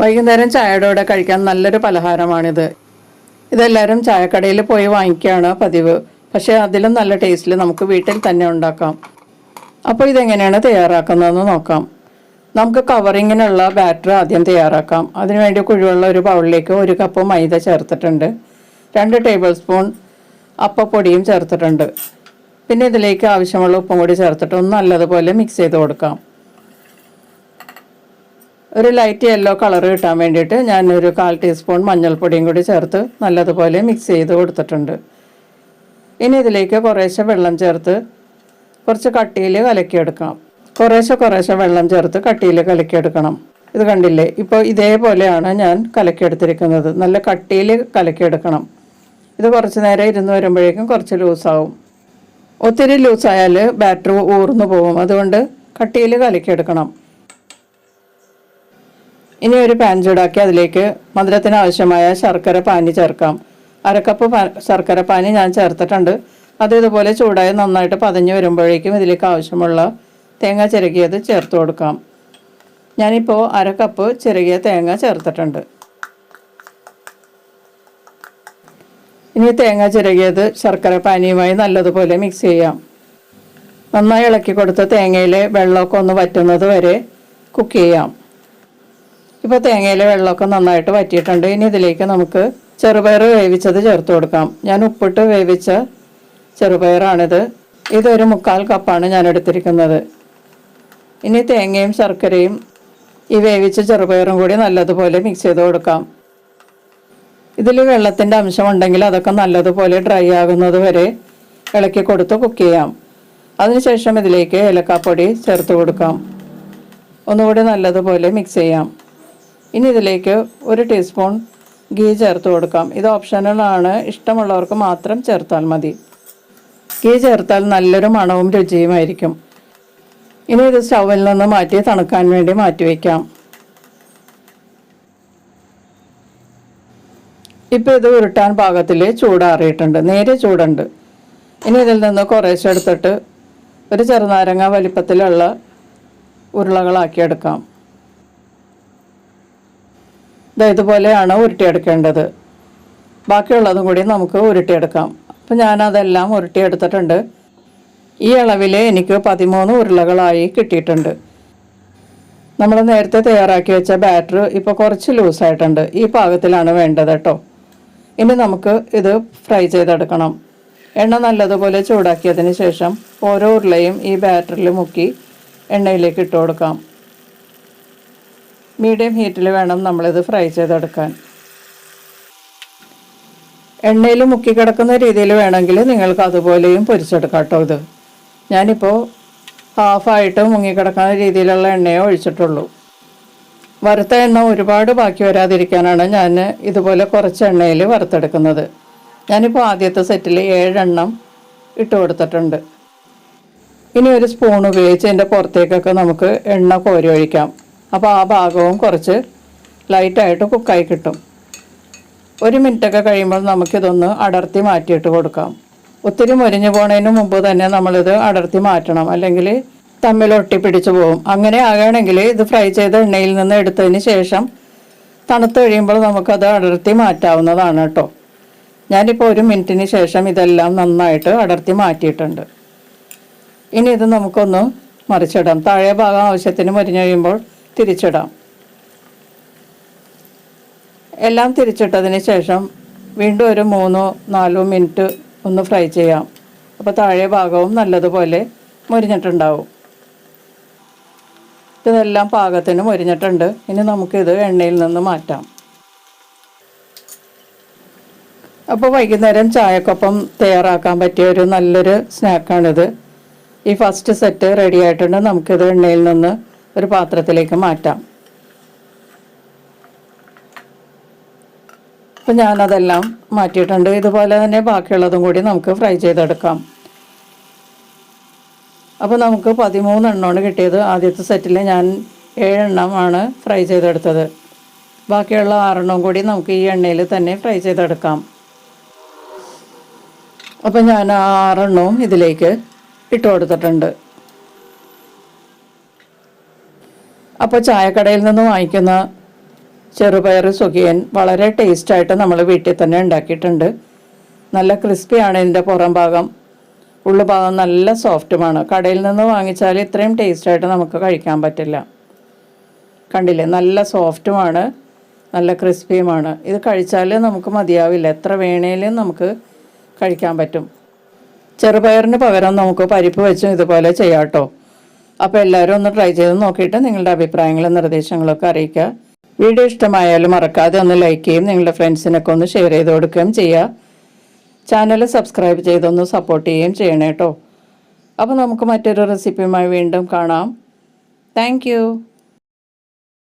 വൈകുന്നേരം ചായയുടെ കഴിക്കാൻ നല്ലൊരു പലഹാരമാണിത്. ഇതെല്ലാവരും ചായക്കടയിൽ പോയി വാങ്ങിക്കുകയാണ് പതിവ്. പക്ഷേ അതിലും നല്ല ടേസ്റ്റിൽ നമുക്ക് വീട്ടിൽ തന്നെ ഉണ്ടാക്കാം. അപ്പോൾ ഇതെങ്ങനെയാണ് തയ്യാറാക്കുന്നതെന്ന് നോക്കാം. നമുക്ക് കവറിങ്ങിനുള്ള ബാറ്റർ ആദ്യം തയ്യാറാക്കാം. അതിനുവേണ്ടി കുഴിവുള്ള ഒരു ബൗളിലേക്ക് ഒരു കപ്പ് മൈദ ചേർത്തിട്ടുണ്ട്. രണ്ട് ടേബിൾ സ്പൂൺ അപ്പപ്പൊടിയും ചേർത്തിട്ടുണ്ട്. പിന്നെ ഇതിലേക്ക് ആവശ്യമുള്ള ഉപ്പും കൂടി ചേർത്തിട്ട് ഒന്ന് നല്ലതുപോലെ മിക്സ് ചെയ്ത് കൊടുക്കാം. ഒരു ലൈറ്റ് യെല്ലോ കളർ കിട്ടാൻ വേണ്ടിയിട്ട് ഞാൻ ഒരു കാൽ ടീസ്പൂൺ മഞ്ഞൾപ്പൊടിയും കൂടി ചേർത്ത് നല്ലതുപോലെ മിക്സ് ചെയ്ത് കൊടുത്തിട്ടുണ്ട്. ഇനി ഇതിലേക്ക് കുറേശ്ശെ വെള്ളം ചേർത്ത് കുറച്ച് കട്ടിയിൽ കലക്കിയെടുക്കണം. കുറേശ്ശെ കുറേശ്ശെ വെള്ളം ചേർത്ത് കട്ടിയിൽ കലക്കിയെടുക്കണം. ഇത് കണ്ടില്ലേ? ഇപ്പോൾ ഇതേപോലെയാണ് ഞാൻ കലക്കിയെടുത്തിരിക്കുന്നത്. നല്ല കട്ടിയിൽ കലക്കിയെടുക്കണം. ഇത് കുറച്ച് നേരം ഇരുന്ന് വരുമ്പോഴേക്കും കുറച്ച് ലൂസാവും ഒത്തിരി ലൂസായാൽ ബാറ്റർ ഊർന്നു പോകും. അതുകൊണ്ട് കട്ടിയിൽ കലക്കിയെടുക്കണം. ഇനി ഒരു പാൻ ചൂടാക്കി അതിലേക്ക് മധുരത്തിന് ആവശ്യമായ ശർക്കര പാനി ചേർക്കാം. അരക്കപ്പ് ശർക്കര പാനി ഞാൻ ചേർത്തിട്ടുണ്ട്. അത് ഇതുപോലെ ചൂടായി നന്നായിട്ട് പതഞ്ഞു വരുമ്പോഴേക്കും ഇതിലേക്ക് ആവശ്യമുള്ള തേങ്ങ ചിരകിയത് ചേർത്ത് കൊടുക്കാം. ഞാനിപ്പോൾ അരക്കപ്പ് കപ്പ് ചിരകിയ തേങ്ങ ചേർത്തിട്ടുണ്ട്. ഇനി തേങ്ങ ചിരകിയത് ശർക്കര പാനിയുമായി നല്ലതുപോലെ മിക്സ് ചെയ്യാം. നന്നായി ഇളക്കി കൊടുത്ത തേങ്ങയിലെ വെള്ളമൊക്കെ ഒന്ന് വറ്റുന്നത് വരെ കുക്ക് ചെയ്യാം. ഇപ്പോൾ തേങ്ങയിലെ വെള്ളമൊക്കെ നന്നായിട്ട് വറ്റിയിട്ടുണ്ട്. ഇനി ഇതിലേക്ക് നമുക്ക് ചെറുപയർ വേവിച്ചത് ചേർത്ത് കൊടുക്കാം. ഞാൻ ഉപ്പിട്ട് വേവിച്ച ചെറുപയറാണിത്. ഇതൊരു മുക്കാൽ കപ്പാണ് ഞാൻ എടുത്തിരിക്കുന്നത്. ഇനി തേങ്ങയും ശർക്കരയും ഈ വേവിച്ച ചെറുപയറും കൂടി നല്ലതുപോലെ മിക്സ് ചെയ്ത് കൊടുക്കാം. ഇതിൽ വെള്ളത്തിന്റെ അംശമുണ്ടെങ്കിൽ അതൊക്കെ നല്ലതുപോലെ ഡ്രൈ ആകുന്നത് വരെ ഇളക്കി കൊടുത്ത് കുക്ക് ചെയ്യാം. അതിനുശേഷം ഇതിലേക്ക് ഏലക്കാപ്പൊടി ചേർത്ത് കൊടുക്കാം. ഒന്നുകൂടി നല്ലതുപോലെ മിക്സ് ചെയ്യാം. ഇനി ഇതിലേക്ക് ഒരു ടീസ്പൂൺ ഗീ ചേർത്ത് കൊടുക്കാം. ഇത് ഓപ്ഷണലാണ് ഇഷ്ടമുള്ളവർക്ക് മാത്രം ചേർത്താൽ മതി. ഗീ ചേർത്താൽ നല്ലൊരു മണവും രുചിയുമായിരിക്കും ഇനി ഇത് സ്റ്റൗവിൽ നിന്ന് മാറ്റി തണുക്കാൻ വേണ്ടി മാറ്റി വയ്ക്കാം ഇപ്പോൾ ഇത് ഉരുട്ടാൻ പാകത്തിൽ ചൂടാറിയിട്ടുണ്ട്. നേരെ ചൂടുണ്ട്. ഇനി ഇതിൽ നിന്ന് കുറേശ്ശെ എടുത്തിട്ട് ഒരു ചെറുനാരങ്ങ വലിപ്പത്തിലുള്ള ഉരുളകളാക്കിയെടുക്കാം ഇതുപോലെയാണ് ഉരുട്ടിയെടുക്കേണ്ടത്. ബാക്കിയുള്ളതും കൂടി നമുക്ക് ഉരുട്ടിയെടുക്കാം. അപ്പം ഞാനതെല്ലാം ഉരുട്ടിയെടുത്തിട്ടുണ്ട്. ഈ അളവിൽ എനിക്ക് പതിമൂന്ന് ഉരുളകളായി കിട്ടിയിട്ടുണ്ട്. നമ്മൾ നേരത്തെ തയ്യാറാക്കി വെച്ച ബാറ്റർ ഇപ്പോൾ കുറച്ച് ലൂസായിട്ടുണ്ട്. ഈ പാകത്തിലാണ് വേണ്ടത് കേട്ടോ. ഇനി നമുക്ക് ഇത് ഫ്രൈ ചെയ്തെടുക്കണം. എണ്ണ നല്ലതുപോലെ ചൂടാക്കിയതിന് ശേഷം ഓരോ ഉരുളയും ഈ ബാറ്ററിൽ മുക്കി എണ്ണയിലേക്ക് ഇട്ട് കൊടുക്കാം. മീഡിയം ഹീറ്റിൽ വേണം നമ്മളിത് ഫ്രൈ ചെയ്തെടുക്കാൻ. എണ്ണയിൽ മുക്കി കിടക്കുന്ന രീതിയിൽ വേണമെങ്കിൽ നിങ്ങൾക്ക് അതുപോലെയും പൊരിച്ചെടുക്കാം കേട്ടോ ഇത്. ഞാനിപ്പോൾ ഹാഫായിട്ട് മുങ്ങിക്കിടക്കുന്ന രീതിയിലുള്ള എണ്ണയെ ഒഴിച്ചിട്ടുള്ളൂ. വറുത്ത എണ്ണ ഒരുപാട് ബാക്കി വരാതിരിക്കാനാണ് ഞാൻ ഇതുപോലെ കുറച്ച് എണ്ണയിൽ വറുത്തെടുക്കുന്നത്. ഞാനിപ്പോൾ ആദ്യത്തെ സെറ്റിൽ ഏഴെണ്ണം ഇട്ട് കൊടുത്തിട്ടുണ്ട്. ഇനി ഒരു സ്പൂൺ ഉപയോഗിച്ച് ഇതിന്റെ പുറത്തേക്കൊക്കെ നമുക്ക് എണ്ണ കോരി ഒഴിക്കാം. അപ്പോൾ ആ ഭാഗവും കുറച്ച് ലൈറ്റായിട്ട് കുക്കായി കിട്ടും. ഒരു മിനിറ്റൊക്കെ കഴിയുമ്പോൾ നമുക്കിതൊന്ന് അടർത്തി മാറ്റിയിട്ട് കൊടുക്കാം. ഒത്തിരി മുരിഞ്ഞു പോണതിന് മുമ്പ് തന്നെ നമ്മളിത് അടർത്തി മാറ്റണം. അല്ലെങ്കിൽ തമ്മിൽ ഒട്ടിപ്പിടിച്ചു പോകും. അങ്ങനെ ആകുകയാണെങ്കിൽ ഇത് ഫ്രൈ ചെയ്ത എണ്ണയിൽ നിന്ന് എടുത്തതിന് ശേഷം തണുത്ത് കഴിയുമ്പോൾ നമുക്കത് അടർത്തി മാറ്റാവുന്നതാണ് കേട്ടോ. ഞാനിപ്പോൾ ഒരു മിനിറ്റിന് ശേഷം ഇതെല്ലാം നന്നായിട്ട് അടർത്തി മാറ്റിയിട്ടുണ്ട്. ഇനി ഇത് നമുക്കൊന്ന് മറിച്ചിടാം. താഴെ ഭാഗം ആവശ്യത്തിന് മുരിഞ്ഞു കഴിയുമ്പോൾ തിരിച്ചിടാം. എല്ലാം തിരിച്ചിട്ടതിന് ശേഷം വീണ്ടും ഒരു മൂന്നോ നാലോ മിനിറ്റ് ഒന്ന് ഫ്രൈ ചെയ്യാം. അപ്പോൾ താഴെ ഭാഗവും നല്ലതുപോലെ മുരിഞ്ഞിട്ടുണ്ടാവും. ഇതെല്ലാം പാകത്തിന് മുരിഞ്ഞിട്ടുണ്ട്. ഇനി നമുക്കിത് എണ്ണയിൽ നിന്ന് മാറ്റാം. അപ്പോൾ വൈകുന്നേരം ചായക്കൊപ്പം തയ്യാറാക്കാൻ പറ്റിയ ഒരു നല്ലൊരു സ്നാക്കാണിത്. ഈ ഫസ്റ്റ് സെറ്റ് റെഡി ആയിട്ടുണ്ട്. നമുക്കിത് എണ്ണയിൽ നിന്ന് ഒരു പാത്രത്തിലേക്ക് മാറ്റാം. അപ്പം ഞാനതെല്ലാം മാറ്റിയിട്ടുണ്ട്. ഇതുപോലെ തന്നെ ബാക്കിയുള്ളതും കൂടി നമുക്ക് ഫ്രൈ ചെയ്തെടുക്കാം. അപ്പോൾ നമുക്ക് പതിമൂന്നെണ്ണമാണ് കിട്ടിയത്. ആദ്യത്തെ സെറ്റിൽ ഞാൻ ഏഴെണ്ണമാണ് ഫ്രൈ ചെയ്തെടുത്തത്. ബാക്കിയുള്ള ആറെണ്ണവും കൂടി നമുക്ക് ഈ എണ്ണയിൽ തന്നെ ഫ്രൈ ചെയ്തെടുക്കാം. അപ്പം ഞാൻ ആ ആറെണ്ണവും ഇതിലേക്ക് ഇട്ട് കൊടുത്തിട്ടുണ്ട്. അപ്പോൾ ചായക്കടയിൽ നിന്ന് വാങ്ങിക്കുന്ന ചെറുപയർ സുഖിയൻ വളരെ ടേസ്റ്റായിട്ട് നമ്മൾ വീട്ടിൽ തന്നെ ഉണ്ടാക്കിയിട്ടുണ്ട്. നല്ല ക്രിസ്പിയാണ് ഇതിന്റെ പുറം ഭാഗം. ഉള്ളു ഭാഗം നല്ല സോഫ്റ്റുമാണ്. കടയിൽ നിന്ന് വാങ്ങിച്ചാൽ ഇത്രയും ടേസ്റ്റായിട്ട് നമുക്ക് കഴിക്കാൻ പറ്റില്ല. കണ്ടില്ലേ? നല്ല സോഫ്റ്റുമാണ്. നല്ല ക്രിസ്പിയുമാണ്. ഇത് കഴിച്ചാൽ നമുക്ക് മതിയാവില്ല. എത്ര വേണേലും നമുക്ക് കഴിക്കാൻ പറ്റും. ചെറുപയറിന് പകരം നമുക്ക് പരിപ്പ് വെച്ചും ഇതുപോലെ ചെയ്യാം കേട്ടോ. അപ്പോൾ എല്ലാവരും ഒന്ന് ട്രൈ ചെയ്ത് നോക്കിയിട്ട് നിങ്ങളുടെ അഭിപ്രായങ്ങളും നിർദ്ദേശങ്ങളും ഒക്കെ അറിയിക്കുക. വീഡിയോ ഇഷ്ടമായാലും മറക്കാതെ ഒന്ന് ലൈക്ക് ചെയ്യും നിങ്ങളുടെ ഫ്രണ്ട്സിനൊക്കെ ഒന്ന് ഷെയർ ചെയ്ത് കൊടുക്കുകയും ചെയ്യുക. ചാനൽ സബ്സ്ക്രൈബ് ചെയ്തൊന്ന് സപ്പോർട്ട് ചെയ്യുകയും ചെയ്യണേ കേട്ടോ അപ്പോൾ നമുക്ക് മറ്റൊരു റെസിപ്പിയുമായി വീണ്ടും കാണാം. താങ്ക്